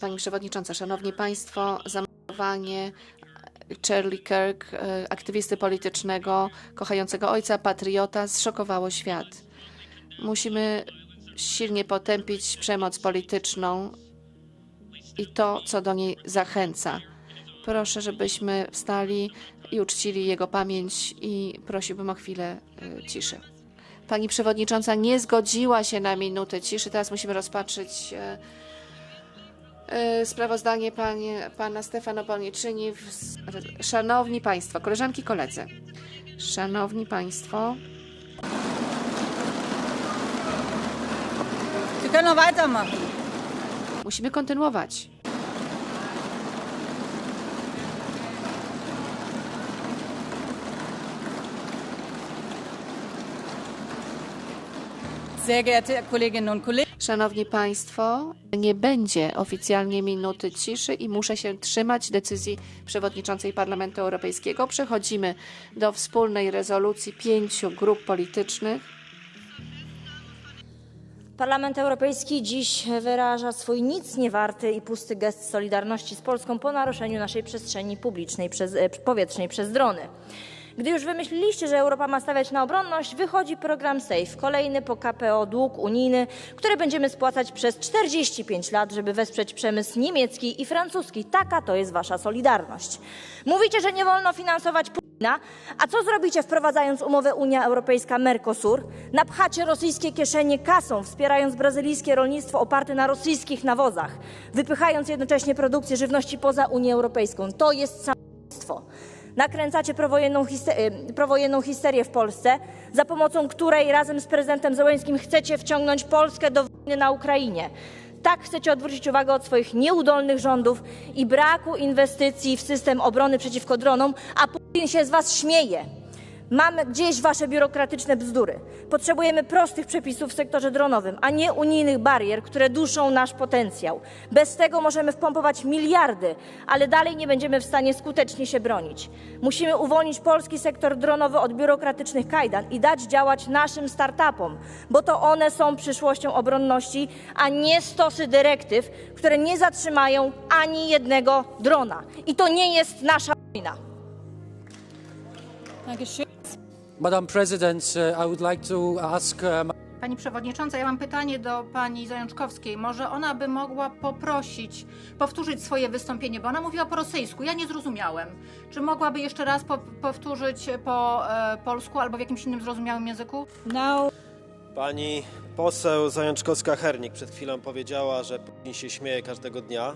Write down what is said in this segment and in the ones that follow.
Pani Przewodnicząca, Szanowni Państwo, zamordowanie Charlie Kirk, e, aktywisty politycznego, kochającego ojca, patriota, zszokowało świat. Musimy silnie potępić przemoc polityczną i to, co do niej zachęca. Proszę, żebyśmy wstali i uczcili jego pamięć i prosiłbym o chwilę e, ciszy. Pani Przewodnicząca nie zgodziła się na minutę ciszy. Teraz musimy rozpatrzyć e, e, sprawozdanie panie, pana Stefano Poniczyni. W- Szanowni Państwo, koleżanki, koledzy. Szanowni Państwo, musimy kontynuować. Szanowni Państwo, nie będzie oficjalnie minuty ciszy i muszę się trzymać decyzji przewodniczącej Parlamentu Europejskiego. Przechodzimy do wspólnej rezolucji pięciu grup politycznych. Parlament Europejski dziś wyraża swój nic nie warty i pusty gest solidarności z Polską po naruszeniu naszej przestrzeni publicznej przez, e, powietrznej przez drony. Gdy już wymyśliliście, że Europa ma stawiać na obronność, wychodzi program SAFE, kolejny po KPO dług unijny, który będziemy spłacać przez 45 lat, żeby wesprzeć przemysł niemiecki i francuski. Taka to jest wasza solidarność. Mówicie, że nie wolno finansować Putina, a co zrobicie wprowadzając umowę Unia Europejska-Mercosur? Napchacie rosyjskie kieszenie kasą, wspierając brazylijskie rolnictwo oparte na rosyjskich nawozach, wypychając jednocześnie produkcję żywności poza Unię Europejską. To jest samobójstwo. Nakręcacie prowojenną, histe- y, prowojenną histerię w Polsce, za pomocą której razem z prezydentem Zełenskim chcecie wciągnąć Polskę do wojny na Ukrainie. Tak chcecie odwrócić uwagę od swoich nieudolnych rządów i braku inwestycji w system obrony przeciwko dronom, a Putin się z was śmieje. Mamy gdzieś wasze biurokratyczne bzdury. Potrzebujemy prostych przepisów w sektorze dronowym, a nie unijnych barier, które duszą nasz potencjał. Bez tego możemy wpompować miliardy, ale dalej nie będziemy w stanie skutecznie się bronić. Musimy uwolnić polski sektor dronowy od biurokratycznych kajdan i dać działać naszym startupom, bo to one są przyszłością obronności, a nie stosy dyrektyw, które nie zatrzymają ani jednego drona. I to nie jest nasza wojna. Dankeschön. Madam President, uh, I would like to ask um, Pani Przewodnicząca, ja mam pytanie do Pani Zajączkowskiej. Może ona by mogła poprosić, powtórzyć swoje wystąpienie, bo ona mówiła po rosyjsku, ja nie zrozumiałem. Czy mogłaby jeszcze raz po, powtórzyć po e, polsku albo w jakimś innym zrozumiałym języku? Now, Pani poseł Zajączkowska-Hernik przed chwilą powiedziała, że Putin się śmieje każdego dnia.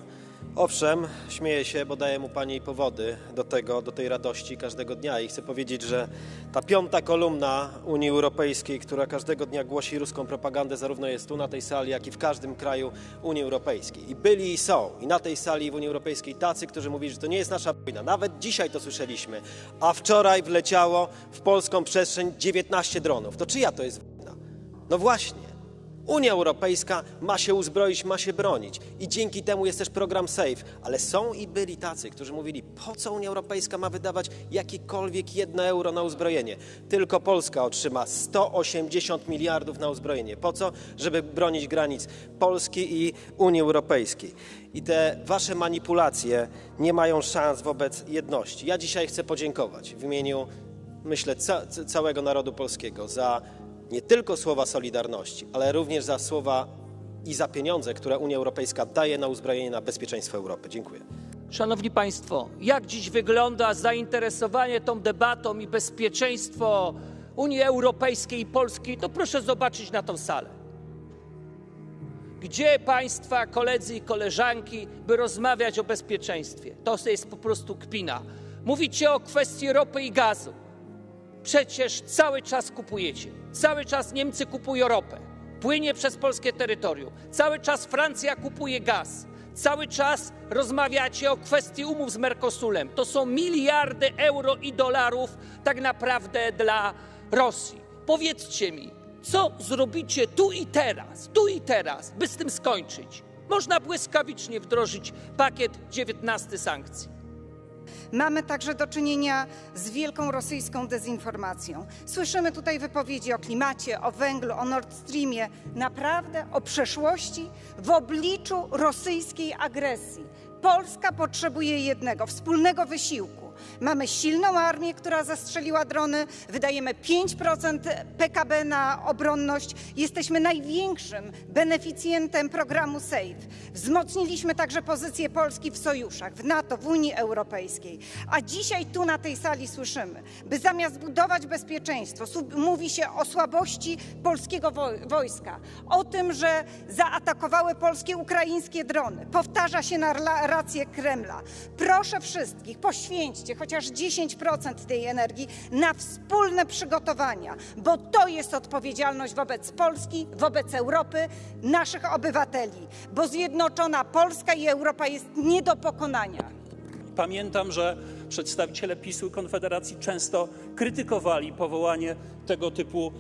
Owszem, śmieje się, bo daje mu pani powody do tego, do tej radości każdego dnia. I chcę powiedzieć, że ta piąta kolumna Unii Europejskiej, która każdego dnia głosi ruską propagandę, zarówno jest tu na tej sali, jak i w każdym kraju Unii Europejskiej. I byli i są, i na tej sali w Unii Europejskiej tacy, którzy mówili, że to nie jest nasza wojna. Nawet dzisiaj to słyszeliśmy. A wczoraj wleciało w polską przestrzeń 19 dronów. To czyja to jest wojna? No właśnie. Unia Europejska ma się uzbroić, ma się bronić. I dzięki temu jest też program SAFE. Ale są i byli tacy, którzy mówili, po co Unia Europejska ma wydawać jakiekolwiek jedno euro na uzbrojenie. Tylko Polska otrzyma 180 miliardów na uzbrojenie. Po co? Żeby bronić granic Polski i Unii Europejskiej. I te wasze manipulacje nie mają szans wobec jedności. Ja dzisiaj chcę podziękować w imieniu myślę, ca ca- całego narodu polskiego za nie tylko słowa solidarności, ale również za słowa i za pieniądze, które Unia Europejska daje na uzbrojenie na bezpieczeństwo Europy. Dziękuję. Szanowni Państwo, jak dziś wygląda zainteresowanie tą debatą i bezpieczeństwo Unii Europejskiej i Polski, to proszę zobaczyć na tą salę. Gdzie Państwa koledzy i koleżanki, by rozmawiać o bezpieczeństwie? To jest po prostu kpina. Mówicie o kwestii ropy i gazu. Przecież cały czas kupujecie. Cały czas Niemcy kupują ropę. Płynie przez polskie terytorium. Cały czas Francja kupuje gaz. Cały czas rozmawiacie o kwestii umów z Mercosurem. To są miliardy euro i dolarów tak naprawdę dla Rosji. Powiedzcie mi, co zrobicie tu i teraz, tu i teraz, by z tym skończyć? Można błyskawicznie wdrożyć pakiet 19 sankcji. Mamy także do czynienia z wielką rosyjską dezinformacją. Słyszymy tutaj wypowiedzi o klimacie, o węglu, o Nord Streamie, naprawdę o przeszłości w obliczu rosyjskiej agresji. Polska potrzebuje jednego wspólnego wysiłku. Mamy silną armię, która zastrzeliła drony, wydajemy 5% PKB na obronność. Jesteśmy największym beneficjentem programu SAFE. Wzmocniliśmy także pozycję Polski w sojuszach, w NATO, w Unii Europejskiej. A dzisiaj tu na tej sali słyszymy, by zamiast budować bezpieczeństwo, mówi się o słabości polskiego wo- wojska, o tym, że zaatakowały polskie ukraińskie drony. Powtarza się narrację Kremla. Proszę wszystkich, poświęćcie chociaż 10% tej energii na wspólne przygotowania, bo to jest odpowiedzialność wobec Polski, wobec Europy, naszych obywateli, bo zjednoczona Polska i Europa jest nie do pokonania. Pamiętam, że przedstawiciele PiSu i Konfederacji często krytykowali powołanie tego typu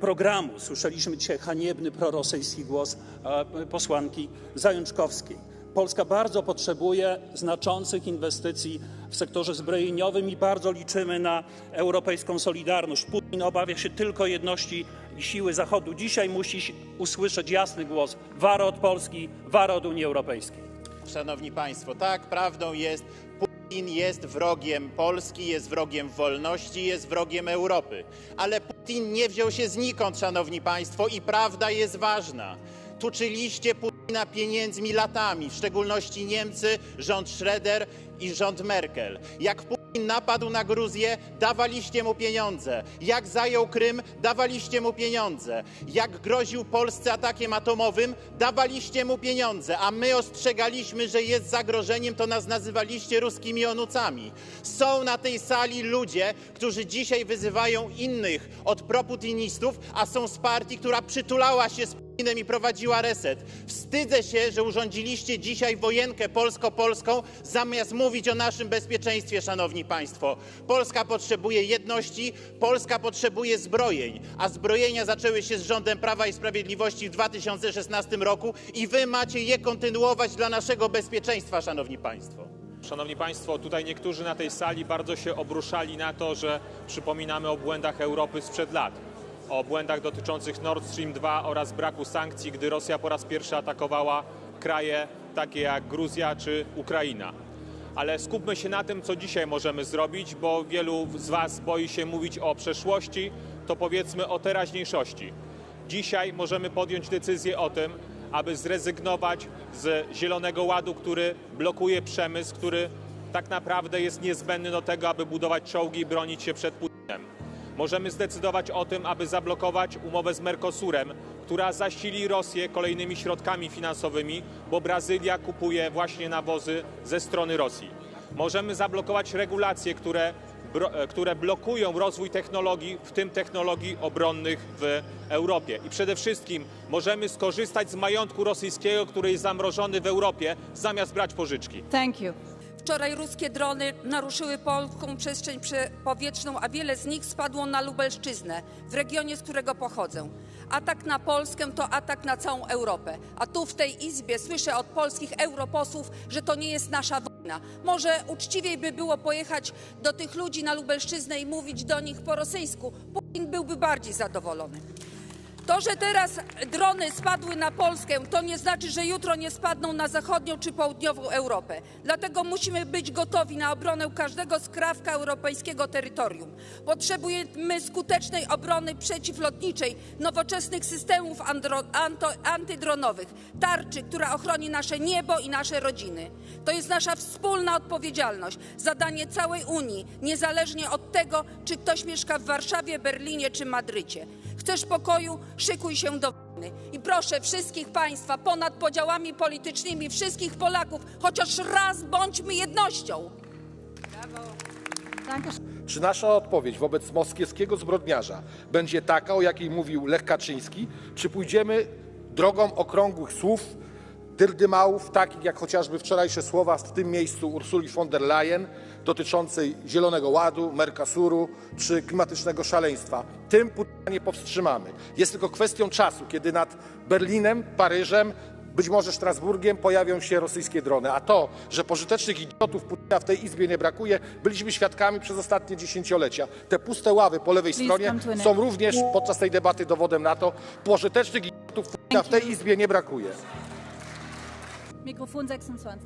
programu. Słyszeliśmy dzisiaj haniebny prorosyjski głos e, posłanki Zajączkowskiej. Polska bardzo potrzebuje znaczących inwestycji w sektorze zbrojeniowym i bardzo liczymy na europejską solidarność. Putin obawia się tylko jedności i siły Zachodu. Dzisiaj musi usłyszeć jasny głos wara od Polski, wara od Unii Europejskiej. Szanowni Państwo, tak, prawdą jest, Putin jest wrogiem Polski, jest wrogiem wolności, jest wrogiem Europy. Ale Putin nie wziął się znikąd, Szanowni Państwo, i prawda jest ważna. Tuczyliście Putina pieniędzmi latami, w szczególności Niemcy, rząd Schroeder i rząd Merkel. Jak Putin napadł na Gruzję, dawaliście mu pieniądze. Jak zajął Krym, dawaliście mu pieniądze. Jak groził Polsce atakiem atomowym, dawaliście mu pieniądze. A my ostrzegaliśmy, że jest zagrożeniem, to nas nazywaliście ruskimi onucami. Są na tej sali ludzie, którzy dzisiaj wyzywają innych od proputinistów, a są z partii, która przytulała się z i prowadziła reset. Wstydzę się, że urządziliście dzisiaj wojenkę polsko-polską, zamiast mówić o naszym bezpieczeństwie, szanowni państwo. Polska potrzebuje jedności, Polska potrzebuje zbrojeń, a zbrojenia zaczęły się z rządem Prawa i Sprawiedliwości w 2016 roku i wy macie je kontynuować dla naszego bezpieczeństwa, szanowni państwo. Szanowni Państwo, tutaj niektórzy na tej sali bardzo się obruszali na to, że przypominamy o błędach Europy sprzed lat. O błędach dotyczących Nord Stream 2 oraz braku sankcji, gdy Rosja po raz pierwszy atakowała kraje takie jak Gruzja czy Ukraina. Ale skupmy się na tym, co dzisiaj możemy zrobić, bo wielu z Was boi się mówić o przeszłości, to powiedzmy o teraźniejszości. Dzisiaj możemy podjąć decyzję o tym, aby zrezygnować z Zielonego Ładu, który blokuje przemysł, który tak naprawdę jest niezbędny do tego, aby budować czołgi i bronić się przed Putinem. Możemy zdecydować o tym, aby zablokować umowę z Mercosurem, która zasili Rosję kolejnymi środkami finansowymi, bo Brazylia kupuje właśnie nawozy ze strony Rosji. Możemy zablokować regulacje, które, e, które blokują rozwój technologii, w tym technologii obronnych w Europie. I przede wszystkim możemy skorzystać z majątku rosyjskiego, który jest zamrożony w Europie, zamiast brać pożyczki. Thank you. Wczoraj ruskie drony naruszyły polską przestrzeń prze- powietrzną, a wiele z nich spadło na Lubelszczyznę, w regionie, z którego pochodzę. Atak na Polskę to atak na całą Europę. A tu w tej izbie słyszę od polskich europosłów, że to nie jest nasza wojna. Może uczciwiej by było pojechać do tych ludzi na Lubelszczyznę i mówić do nich po rosyjsku. Putin byłby bardziej zadowolony. To, że teraz drony spadły na Polskę, to nie znaczy, że jutro nie spadną na zachodnią czy południową Europę. Dlatego musimy być gotowi na obronę każdego skrawka europejskiego terytorium. Potrzebujemy skutecznej obrony przeciwlotniczej, nowoczesnych systemów antydronowych, tarczy, która ochroni nasze niebo i nasze rodziny. To jest nasza wspólna odpowiedzialność, zadanie całej Unii, niezależnie od tego, czy ktoś mieszka w Warszawie, Berlinie czy Madrycie. Chcesz pokoju? Szykuj się do wojny. I proszę wszystkich Państwa, ponad podziałami politycznymi, wszystkich Polaków, chociaż raz bądźmy jednością. Czy nasza odpowiedź wobec moskiewskiego zbrodniarza będzie taka, o jakiej mówił Lech Kaczyński, czy pójdziemy drogą okrągłych słów, dyrdymałów, takich jak chociażby wczorajsze słowa w tym miejscu Ursuli von der Leyen dotyczącej Zielonego Ładu, Mercosuru czy klimatycznego szaleństwa. Tym Putina nie powstrzymamy. Jest tylko kwestią czasu, kiedy nad Berlinem, Paryżem być może Strasburgiem pojawią się rosyjskie drony. A to, że pożytecznych idiotów Putina w tej Izbie nie brakuje, byliśmy świadkami przez ostatnie dziesięciolecia. Te puste ławy po lewej stronie są również podczas tej debaty dowodem na to, pożytecznych idiotów Putina w tej Izbie nie brakuje. Mikrofon 26.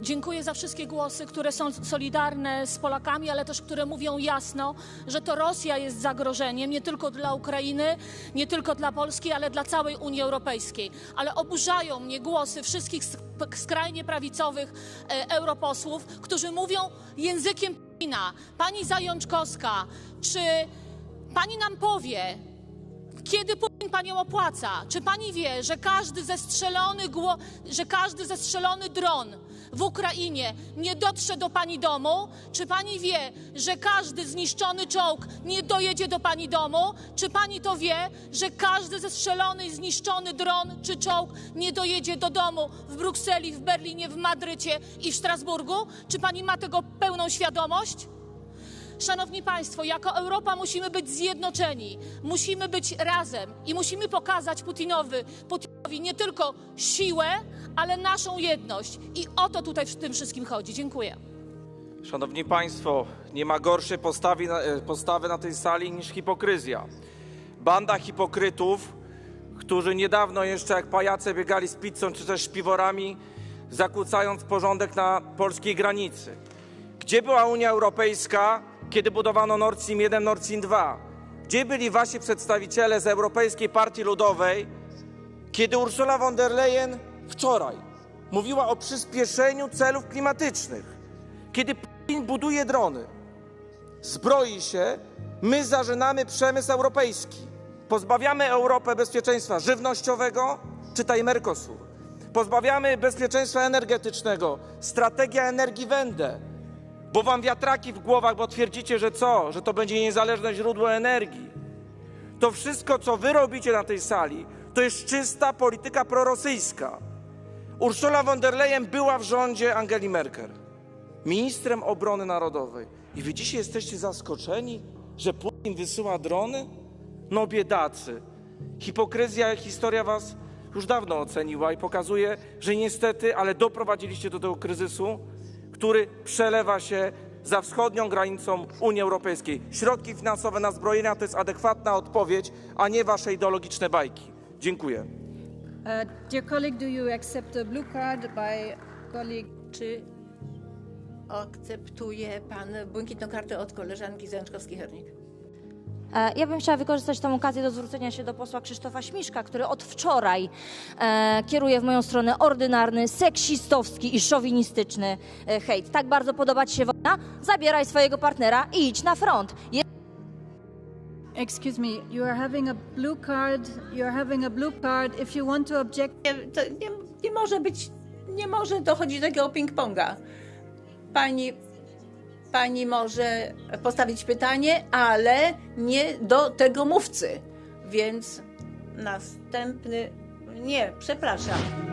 Dziękuję za wszystkie głosy, które są solidarne z Polakami, ale też które mówią jasno, że to Rosja jest zagrożeniem nie tylko dla Ukrainy, nie tylko dla Polski, ale dla całej Unii Europejskiej. Ale oburzają mnie głosy wszystkich sk- skrajnie prawicowych e, europosłów, którzy mówią językiem Putina. Pani Zajączkowska, czy pani nam powie, kiedy Putin panią opłaca? Czy pani wie, że każdy zestrzelony, że każdy zestrzelony dron w Ukrainie nie dotrze do pani domu? Czy pani wie, że każdy zniszczony czołg nie dojedzie do pani domu? Czy pani to wie, że każdy zestrzelony i zniszczony dron czy czołg nie dojedzie do domu w Brukseli, w Berlinie, w Madrycie i w Strasburgu? Czy pani ma tego pełną świadomość? Szanowni Państwo, jako Europa musimy być zjednoczeni, musimy być razem i musimy pokazać Putinowi, Putinowi nie tylko siłę, ale naszą jedność. I o to tutaj w tym wszystkim chodzi. Dziękuję. Szanowni Państwo, nie ma gorszej postawy na, e, postawy na tej sali niż hipokryzja. Banda hipokrytów, którzy niedawno jeszcze jak pajace biegali z pizzą czy też śpiworami, zakłócając porządek na polskiej granicy. Gdzie była Unia Europejska, kiedy budowano Nord Stream 1, Nord Stream 2? Gdzie byli wasi przedstawiciele z Europejskiej Partii Ludowej, kiedy Ursula von der Leyen wczoraj mówiła o przyspieszeniu celów klimatycznych? Kiedy Putin buduje drony, zbroi się, my zażynamy przemysł europejski. Pozbawiamy Europę bezpieczeństwa żywnościowego, czytaj Mercosur. Pozbawiamy bezpieczeństwa energetycznego, strategia energii Wende, bo wam wiatraki w głowach, bo twierdzicie, że co? Że to będzie niezależne źródło energii. To wszystko, co wy robicie na tej sali, to jest czysta polityka prorosyjska. Ursula von der Leyen była w rządzie Angeli Merkel ministrem obrony narodowej. I wy dzisiaj jesteście zaskoczeni, że Putin wysyła drony? No biedacy. Hipokryzja, historia was już dawno oceniła i pokazuje, że niestety, ale doprowadziliście do tego kryzysu, który przelewa się za wschodnią granicą Unii Europejskiej. Środki finansowe na zbrojenia to jest adekwatna odpowiedź, a nie wasze ideologiczne bajki. Dziękuję. Uh, dear colleague, do you accept a blue card by colleague? Czy akceptuje pan błękitną kartę od koleżanki Zajączkowskiej-Hernik? E, Ja bym chciała wykorzystać tę okazję do zwrócenia się do posła Krzysztofa Śmiszka, który od wczoraj e, kieruje w moją stronę ordynarny, seksistowski i szowinistyczny e, hejt. Tak bardzo podoba Ci się wojna? Zabieraj swojego partnera i idź na front. Je- Excuse me, you are having a blue card. You are having a blue card. If you want to object, Nie, to nie, nie może być, nie może dochodzić do takiego ping-ponga. Pani, pani może postawić pytanie, ale nie do tego mówcy. Więc następny. Nie, przepraszam.